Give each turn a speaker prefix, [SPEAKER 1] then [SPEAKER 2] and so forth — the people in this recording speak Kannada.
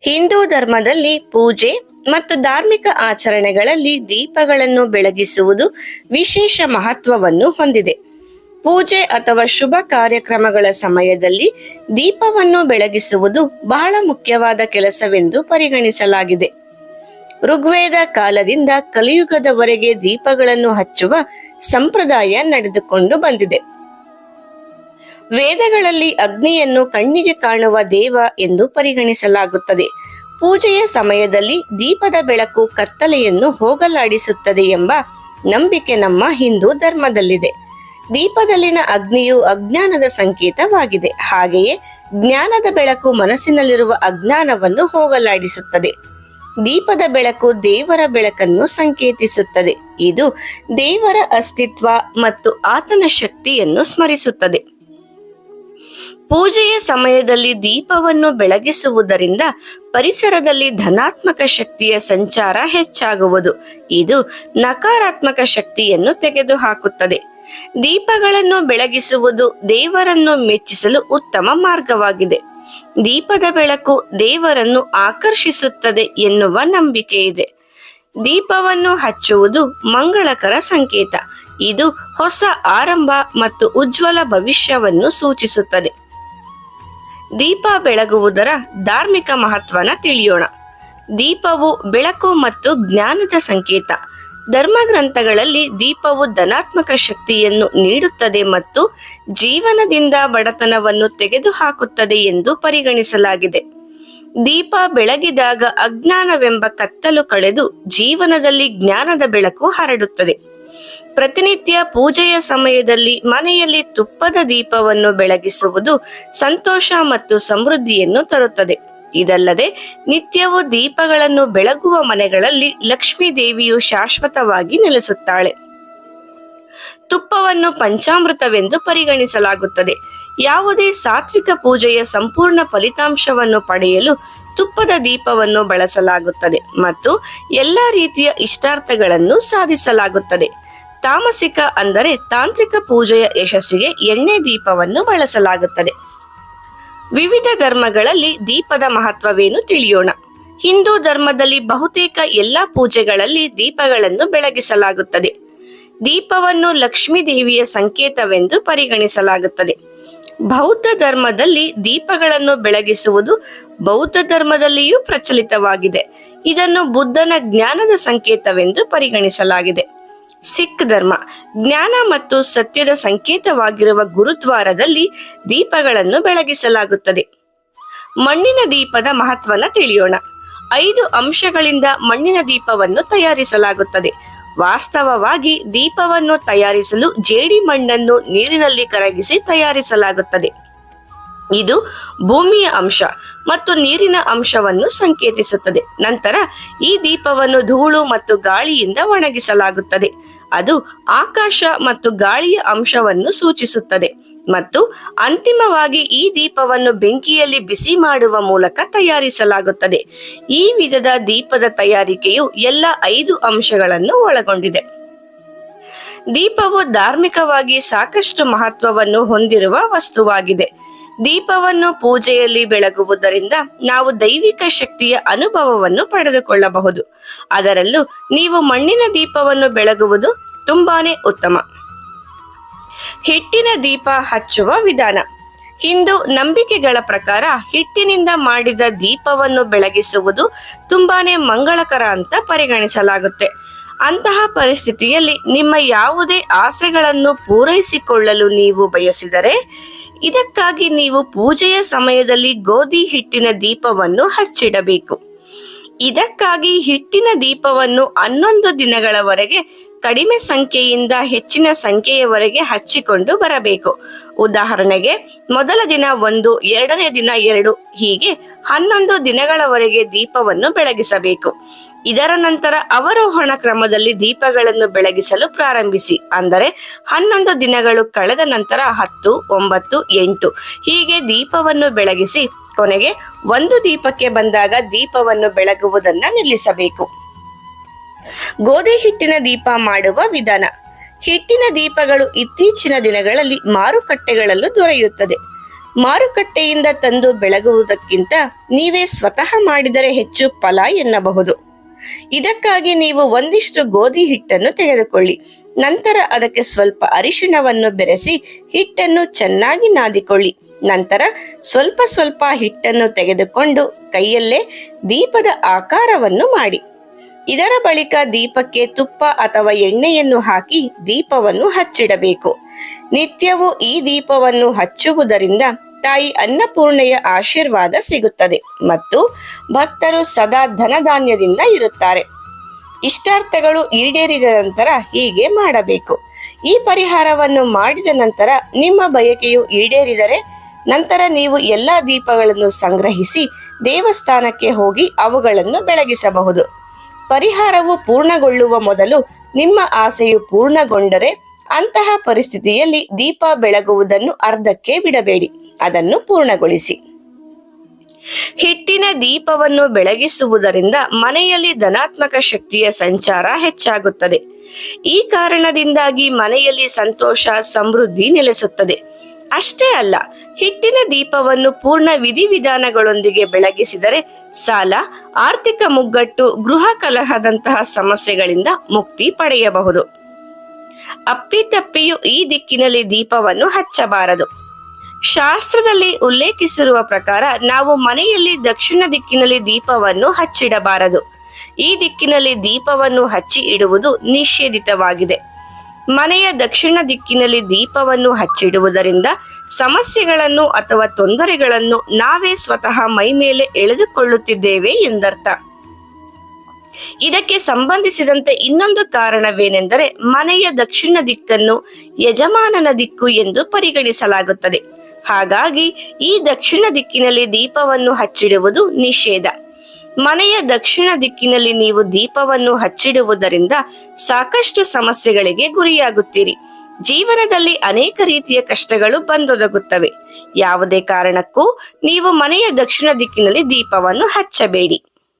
[SPEAKER 1] ಹಿಂದೂ ಧರ್ಮದಲ್ಲಿ ಪೂಜೆ ಮತ್ತು ಧಾರ್ಮಿಕ ಆಚರಣೆಗಳಲ್ಲಿ ದೀಪಗಳನ್ನು ಬೆಳಗಿಸುವುದು ವಿಶೇಷ ಮಹತ್ವವನ್ನು ಹೊಂದಿದೆ. ಪೂಜೆ ಅಥವಾ ಶುಭ ಕಾರ್ಯಕ್ರಮಗಳ ಸಮಯದಲ್ಲಿ ದೀಪವನ್ನು ಬೆಳಗಿಸುವುದು ಬಹಳ ಮುಖ್ಯವಾದ ಕೆಲಸವೆಂದು ಪರಿಗಣಿಸಲಾಗಿದೆ. ಋಗ್ವೇದ ಕಾಲದಿಂದ ಕಲಿಯುಗದವರೆಗೆ ದೀಪಗಳನ್ನು ಹಚ್ಚುವ ಸಂಪ್ರದಾಯ ನಡೆದುಕೊಂಡು ಬಂದಿದೆ. ವೇದಗಳಲ್ಲಿ ಅಗ್ನಿಯನ್ನು ಕಣ್ಣಿಗೆ ಕಾಣುವ ದೇವ ಎಂದು ಪರಿಗಣಿಸಲಾಗುತ್ತದೆ. ಪೂಜೆಯ ಸಮಯದಲ್ಲಿ ದೀಪದ ಬೆಳಕು ಕತ್ತಲೆಯನ್ನು ಹೋಗಲಾಡಿಸುತ್ತದೆ ಎಂಬ ನಂಬಿಕೆ ನಮ್ಮ ಹಿಂದೂ ಧರ್ಮದಲ್ಲಿದೆ. ದೀಪದಲ್ಲಿನ ಅಗ್ನಿಯು ಅಜ್ಞಾನದ ಸಂಕೇತವಾಗಿದೆ. ಹಾಗೆಯೇ ಜ್ಞಾನದ ಬೆಳಕು ಮನಸ್ಸಿನಲ್ಲಿರುವ ಅಜ್ಞಾನವನ್ನು ಹೋಗಲಾಡಿಸುತ್ತದೆ. ದೀಪದ ಬೆಳಕು ದೇವರ ಬೆಳಕನ್ನು ಸಂಕೇತಿಸುತ್ತದೆ. ಇದು ದೇವರ ಅಸ್ತಿತ್ವ ಮತ್ತು ಆತನ ಶಕ್ತಿಯನ್ನು ಸ್ಮರಿಸುತ್ತದೆ. ಪೂಜೆಯ ಸಮಯದಲ್ಲಿ ದೀಪವನ್ನು ಬೆಳಗಿಸುವುದರಿಂದ ಪರಿಸರದಲ್ಲಿ ಧನಾತ್ಮಕ ಶಕ್ತಿಯ ಸಂಚಾರ ಹೆಚ್ಚಾಗುವುದು. ಇದು ನಕಾರಾತ್ಮಕ ಶಕ್ತಿಯನ್ನು ತೆಗೆದುಹಾಕುತ್ತದೆ. ದೀಪಗಳನ್ನು ಬೆಳಗಿಸುವುದು ದೇವರನ್ನು ಮೆಚ್ಚಿಸಲು ಉತ್ತಮ ಮಾರ್ಗವಾಗಿದೆ. ದೀಪದ ಬೆಳಕು ದೇವರನ್ನು ಆಕರ್ಷಿಸುತ್ತದೆ ಎನ್ನುವ ನಂಬಿಕೆ ಇದೆ ದೀಪವನ್ನು ಹಚ್ಚುವುದು ಮಂಗಳಕರ ಸಂಕೇತ. ಇದು ಹೊಸ ಆರಂಭ ಮತ್ತು ಉಜ್ವಲ ಭವಿಷ್ಯವನ್ನು ಸೂಚಿಸುತ್ತದೆ. ದೀಪ ಬೆಳಗುವುದರ ಧಾರ್ಮಿಕ ಮಹತ್ವನ ತಿಳಿಯೋಣ. ದೀಪವು ಬೆಳಕು ಮತ್ತು ಜ್ಞಾನದ ಸಂಕೇತ. ಧರ್ಮಗ್ರಂಥಗಳಲ್ಲಿ ದೀಪವು ಧನಾತ್ಮಕ ಶಕ್ತಿಯನ್ನು ನೀಡುತ್ತದೆ ಮತ್ತು ಜೀವನದಿಂದ ಬಡತನವನ್ನು ತೆಗೆದುಹಾಕುತ್ತದೆ ಎಂದು ಪರಿಗಣಿಸಲಾಗಿದೆ. ದೀಪ ಬೆಳಗಿದಾಗ ಅಜ್ಞಾನವೆಂಬ ಕತ್ತಲು ಕಳೆದು ಜೀವನದಲ್ಲಿ ಜ್ಞಾನದ ಬೆಳಕು ಹರಡುತ್ತದೆ. ಪ್ರತಿನಿತ್ಯ ಪೂಜೆಯ ಸಮಯದಲ್ಲಿ ಮನೆಯಲ್ಲಿ ತುಪ್ಪದ ದೀಪವನ್ನು ಬೆಳಗಿಸುವುದು ಸಂತೋಷ ಮತ್ತು ಸಮೃದ್ಧಿಯನ್ನು ತರುತ್ತದೆ. ಇದಲ್ಲದೆ ನಿತ್ಯವೂ ದೀಪಗಳನ್ನು ಬೆಳಗುವ ಮನೆಗಳಲ್ಲಿ ಲಕ್ಷ್ಮೀ ದೇವಿಯು ಶಾಶ್ವತವಾಗಿ ನೆಲೆಸುತ್ತಾಳೆ. ತುಪ್ಪವನ್ನು ಪಂಚಾಮೃತವೆಂದು ಪರಿಗಣಿಸಲಾಗುತ್ತದೆ. ಯಾವುದೇ ಸಾತ್ವಿಕ ಪೂಜೆಯ ಸಂಪೂರ್ಣ ಫಲಿತಾಂಶವನ್ನು ಪಡೆಯಲು ತುಪ್ಪದ ದೀಪವನ್ನು ಬಳಸಲಾಗುತ್ತದೆ ಮತ್ತು ಎಲ್ಲ ರೀತಿಯ ಇಷ್ಟಾರ್ಥಗಳನ್ನು ಸಾಧಿಸಲಾಗುತ್ತದೆ. ತಾಮಸಿಕ ಅಂದರೆ ತಾಂತ್ರಿಕ ಪೂಜೆಯ ಯಶಸ್ಸಿಗೆ ಎಣ್ಣೆ ದೀಪವನ್ನು ಬಳಸಲಾಗುತ್ತದೆ. ವಿವಿಧ ಧರ್ಮಗಳಲ್ಲಿ ದೀಪದ ಮಹತ್ವವೇನು ತಿಳಿಯೋಣ. ಹಿಂದೂ ಧರ್ಮದಲ್ಲಿ ಬಹುತೇಕ ಎಲ್ಲಾ ಪೂಜೆಗಳಲ್ಲಿ ದೀಪಗಳನ್ನು ಬೆಳಗಿಸಲಾಗುತ್ತದೆ. ದೀಪವನ್ನು ಲಕ್ಷ್ಮೀ ದೇವಿಯ ಸಂಕೇತವೆಂದು ಪರಿಗಣಿಸಲಾಗುತ್ತದೆ. ಬೌದ್ಧ ಧರ್ಮದಲ್ಲಿ ದೀಪಗಳನ್ನು ಬೆಳಗಿಸುವುದು ಬೌದ್ಧ ಧರ್ಮದಲ್ಲಿಯೂ ಪ್ರಚಲಿತವಾಗಿದೆ. ಇದನ್ನು ಬುದ್ಧನ ಜ್ಞಾನದ ಸಂಕೇತವೆಂದು ಪರಿಗಣಿಸಲಾಗಿದೆ. ಸಿಖ್ ಧರ್ಮ. ಜ್ಞಾನ ಮತ್ತು ಸತ್ಯದ ಸಂಕೇತವಾಗಿರುವ ಗುರುದ್ವಾರದಲ್ಲಿ ದೀಪಗಳನ್ನು ಬೆಳಗಿಸಲಾಗುತ್ತದೆ. ಮಣ್ಣಿನ ದೀಪದ ಮಹತ್ವನ ತಿಳಿಯೋಣ. ಐದು ಅಂಶಗಳಿಂದ ಮಣ್ಣಿನ ದೀಪವನ್ನು ತಯಾರಿಸಲಾಗುತ್ತದೆ. ವಾಸ್ತವವಾಗಿ ದೀಪವನ್ನು ತಯಾರಿಸಲು ಜೇಡಿ ಮಣ್ಣನ್ನು ನೀರಿನಲ್ಲಿ ಕರಗಿಸಿ ತಯಾರಿಸಲಾಗುತ್ತದೆ. ಇದು ಭೂಮಿಯ ಅಂಶ ಮತ್ತು ನೀರಿನ ಅಂಶವನ್ನು ಸಂಕೇತಿಸುತ್ತದೆ. ನಂತರ ಈ ದೀಪವನ್ನು ಧೂಳು ಮತ್ತು ಗಾಳಿಯಿಂದ ಒಣಗಿಸಲಾಗುತ್ತದೆ. ಅದು ಆಕಾಶ ಮತ್ತು ಗಾಳಿಯ ಅಂಶವನ್ನು ಸೂಚಿಸುತ್ತದೆ ಮತ್ತು ಅಂತಿಮವಾಗಿ ಈ ದೀಪವನ್ನು ಬೆಂಕಿಯಲ್ಲಿ ಬಿಸಿ ಮಾಡುವ ಮೂಲಕ ತಯಾರಿಸಲಾಗುತ್ತದೆ. ಈ ವಿಧದ ದೀಪದ ತಯಾರಿಕೆಯು ಎಲ್ಲ ಐದು ಅಂಶಗಳನ್ನು ಒಳಗೊಂಡಿದೆ. ದೀಪವು ಧಾರ್ಮಿಕವಾಗಿ ಸಾಕಷ್ಟು ಮಹತ್ವವನ್ನು ಹೊಂದಿರುವ ವಸ್ತುವಾಗಿದೆ. ದೀಪವನ್ನು ಪೂಜೆಯಲ್ಲಿ ಬೆಳಗುವುದರಿಂದ ನಾವು ದೈವಿಕ ಶಕ್ತಿಯ ಅನುಭವವನ್ನು ಪಡೆದುಕೊಳ್ಳಬಹುದು. ಅದರಲ್ಲೂ ನೀವು ಮಣ್ಣಿನ ದೀಪವನ್ನು ಬೆಳಗುವುದು ತುಂಬಾನೇ ಉತ್ತಮ. ಹಿಟ್ಟಿನ ದೀಪ ಹಚ್ಚುವ ವಿಧಾನ. ಹಿಂದೂ ನಂಬಿಕೆಗಳ ಪ್ರಕಾರ ಹಿಟ್ಟಿನಿಂದ ಮಾಡಿದ ದೀಪವನ್ನು ಬೆಳಗಿಸುವುದು ತುಂಬಾನೇ ಮಂಗಳಕರ ಅಂತ ಪರಿಗಣಿಸಲಾಗುತ್ತೆ. ಅಂತಹ ಪರಿಸ್ಥಿತಿಯಲ್ಲಿ ನಿಮ್ಮ ಯಾವುದೇ ಆಸೆಗಳನ್ನು ಪೂರೈಸಿಕೊಳ್ಳಲು ನೀವು ಬಯಸಿದರೆ ಇದಕ್ಕಾಗಿ ನೀವು ಪೂಜೆಯ ಸಮಯದಲ್ಲಿ ಗೋಧಿ ಹಿಟ್ಟಿನ ದೀಪವನ್ನು ಹಚ್ಚಿಡಬೇಕು. ಇದಕ್ಕಾಗಿ ಹಿಟ್ಟಿನ ದೀಪವನ್ನು ಹನ್ನೊಂದು ದಿನಗಳವರೆಗೆ ಕಡಿಮೆ ಸಂಖ್ಯೆಯಿಂದ ಹೆಚ್ಚಿನ ಸಂಖ್ಯೆಯವರೆಗೆ ಹಚ್ಚಿಕೊಂಡು ಬರಬೇಕು. ಉದಾಹರಣೆಗೆ, ಮೊದಲ ದಿನ ಒಂದು, ಎರಡನೇ ದಿನ ಎರಡು ಹೀಗೆ ಹನ್ನೊಂದು ದಿನಗಳವರೆಗೆ ದೀಪವನ್ನು ಬೆಳಗಿಸಬೇಕು. ಇದರ ನಂತರ ಅವರೋಹಣ ಕ್ರಮದಲ್ಲಿ ದೀಪಗಳನ್ನು ಬೆಳಗಿಸಲು ಪ್ರಾರಂಭಿಸಿ. ಅಂದರೆ ಹನ್ನೊಂದು ದಿನಗಳು ಕಳೆದ ನಂತರ ಹತ್ತು, ಒಂಬತ್ತು, ಎಂಟು. ಹೀಗೆ ದೀಪವನ್ನು ಬೆಳಗಿಸಿ ಕೊನೆಗೆ ಒಂದು ದೀಪಕ್ಕೆ ಬಂದಾಗ ದೀಪವನ್ನು ಬೆಳಗುವುದನ್ನು ನಿಲ್ಲಿಸಬೇಕು. ಗೋಧಿ ಹಿಟ್ಟಿನ ದೀಪ ಮಾಡುವ ವಿಧಾನ. ಹಿಟ್ಟಿನ ದೀಪಗಳು ಇತ್ತೀಚಿನ ದಿನಗಳಲ್ಲಿ ಮಾರುಕಟ್ಟೆಗಳಲ್ಲೂ ದೊರೆಯುತ್ತದೆ. ಮಾರುಕಟ್ಟೆಯಿಂದ ತಂದು ಬೆಳಗುವುದಕ್ಕಿಂತ ನೀವೇ ಸ್ವತಃ ಮಾಡಿದರೆ ಹೆಚ್ಚು ಫಲ ಎನ್ನಬಹುದು. ಇದಕ್ಕಾಗಿ ನೀವು ಒಂದಿಷ್ಟು ಗೋಧಿ ಹಿಟ್ಟನ್ನು ತೆಗೆದುಕೊಳ್ಳಿ. ನಂತರ ಅದಕ್ಕೆ ಸ್ವಲ್ಪ ಅರಿಶಿಣವನ್ನು ಬೆರೆಸಿ ಹಿಟ್ಟನ್ನು ಚೆನ್ನಾಗಿ ನಾದಿಕೊಳ್ಳಿ. ನಂತರ ಸ್ವಲ್ಪ ಸ್ವಲ್ಪ ಹಿಟ್ಟನ್ನು ತೆಗೆದುಕೊಂಡು ಕೈಯಲ್ಲೇ ದೀಪದ ಆಕಾರವನ್ನು ಮಾಡಿ. ಇದರ ಬಳಿಕ ದೀಪಕ್ಕೆ ತುಪ್ಪ ಅಥವಾ ಎಣ್ಣೆಯನ್ನು ಹಾಕಿ ದೀಪವನ್ನು ಹಚ್ಚಿಡಬೇಕು. ನಿತ್ಯವೂ ಈ ದೀಪವನ್ನು ಹಚ್ಚುವುದರಿಂದ ತಾಯಿ ಅನ್ನಪೂರ್ಣೆಯ ಆಶೀರ್ವಾದ ಸಿಗುತ್ತದೆ ಮತ್ತು ಭಕ್ತರು ಸದಾ ಧನಧಾನ್ಯದಿಂದ ಇರುತ್ತಾರೆ. ಇಷ್ಟಾರ್ಥಗಳು ಈಡೇರಿದ ನಂತರ ಹೀಗೆ ಮಾಡಬೇಕು. ಈ ಪರಿಹಾರವನ್ನು ಮಾಡಿದ ನಂತರ ನಿಮ್ಮ ಬಯಕೆಯು ಈಡೇರಿದರೆ ನಂತರ ನೀವು ಎಲ್ಲ ದೀಪಗಳನ್ನು ಸಂಗ್ರಹಿಸಿ ದೇವಸ್ಥಾನಕ್ಕೆ ಹೋಗಿ ಅವುಗಳನ್ನು ಬೆಳಗಿಸಬಹುದು. ಪರಿಹಾರವು ಪೂರ್ಣಗೊಳ್ಳುವ ಮೊದಲು ನಿಮ್ಮ ಆಸೆಯು ಪೂರ್ಣಗೊಂಡರೆ ಅಂತಹ ಪರಿಸ್ಥಿತಿಯಲ್ಲಿ ದೀಪ ಬೆಳಗುವುದನ್ನು ಅರ್ಧಕ್ಕೆ ಬಿಡಬೇಡಿ. ಅದನ್ನು ಪೂರ್ಣಗೊಳಿಸಿ. ಹಿಟ್ಟಿನ ದೀಪವನ್ನು ಬೆಳಗಿಸುವುದರಿಂದ ಮನೆಯಲ್ಲಿ ಧನಾತ್ಮಕ ಶಕ್ತಿಯ ಸಂಚಾರ ಹೆಚ್ಚಾಗುತ್ತದೆ. ಈ ಕಾರಣದಿಂದಾಗಿ ಮನೆಯಲ್ಲಿ ಸಂತೋಷ, ಸಮೃದ್ಧಿ ನೆಲೆಸುತ್ತದೆ. ಅಷ್ಟೇ ಅಲ್ಲ, ಹಿಟ್ಟಿನ ದೀಪವನ್ನು ಪೂರ್ಣ ವಿಧಿವಿಧಾನಗಳೊಂದಿಗೆ ಬೆಳಗಿಸಿದರೆ ಸಾಲ, ಆರ್ಥಿಕ ಮುಗ್ಗಟ್ಟು, ಗೃಹ ಕಲಹದಂತಹ ಸಮಸ್ಯೆಗಳಿಂದ ಮುಕ್ತಿ ಪಡೆಯಬಹುದು. ಅಪ್ಪಿತಪ್ಪಿಯು ಈ ದಿಕ್ಕಿನಲ್ಲಿ ದೀಪವನ್ನು ಹಚ್ಚಬಾರದು. ಶಾಸ್ತ್ರದಲ್ಲಿ ಉಲ್ಲೇಖಿಸಿರುವ ಪ್ರಕಾರ ನಾವು ಮನೆಯಲ್ಲಿ ದಕ್ಷಿಣ ದಿಕ್ಕಿನಲ್ಲಿ ದೀಪವನ್ನು ಹಚ್ಚಿಡಬಾರದು. ಈ ದಿಕ್ಕಿನಲ್ಲಿ ದೀಪವನ್ನು ಹಚ್ಚಿ ಇಡುವುದು ನಿಷೇಧಿತವಾಗಿದೆ. ಮನೆಯ ದಕ್ಷಿಣ ದಿಕ್ಕಿನಲ್ಲಿ ದೀಪವನ್ನು ಹಚ್ಚಿಡುವುದರಿಂದ ಸಮಸ್ಯೆಗಳನ್ನು ಅಥವಾ ತೊಂದರೆಗಳನ್ನು ನಾವೇ ಸ್ವತಃ ಮೈಮೇಲೆ ಎಳೆದುಕೊಳ್ಳುತ್ತಿದ್ದೇವೆ ಎಂದರ್ಥ. ಇದಕ್ಕೆ ಸಂಬಂಧಿಸಿದಂತೆ ಇನ್ನೊಂದು ಕಾರಣವೇನೆಂದರೆ ಮನೆಯ ದಕ್ಷಿಣ ದಿಕ್ಕನ್ನು ಯಜಮಾನನ ದಿಕ್ಕು ಎಂದು ಪರಿಗಣಿಸಲಾಗುತ್ತದೆ. ಹಾಗಾಗಿ ಈ ದಕ್ಷಿಣ ದಿಕ್ಕಿನಲ್ಲಿ ದೀಪವನ್ನು ಹಚ್ಚಿಡುವುದು ನಿಷೇಧ. ಮನೆಯ ದಕ್ಷಿಣ ದಿಕ್ಕಿನಲ್ಲಿ ನೀವು ದೀಪವನ್ನು ಹಚ್ಚಿಡುವುದರಿಂದ ಸಾಕಷ್ಟು ಸಮಸ್ಯೆಗಳಿಗೆ ಗುರಿಯಾಗುತ್ತೀರಿ. ಜೀವನದಲ್ಲಿ ಅನೇಕ ರೀತಿಯ ಕಷ್ಟಗಳು ಬಂದೊದಗುತ್ತವೆ. ಯಾವುದೇ ಕಾರಣಕ್ಕೂ ನೀವು ಮನೆಯ ದಕ್ಷಿಣ ದಿಕ್ಕಿನಲ್ಲಿ ದೀಪವನ್ನು ಹಚ್ಚಬೇಡಿ.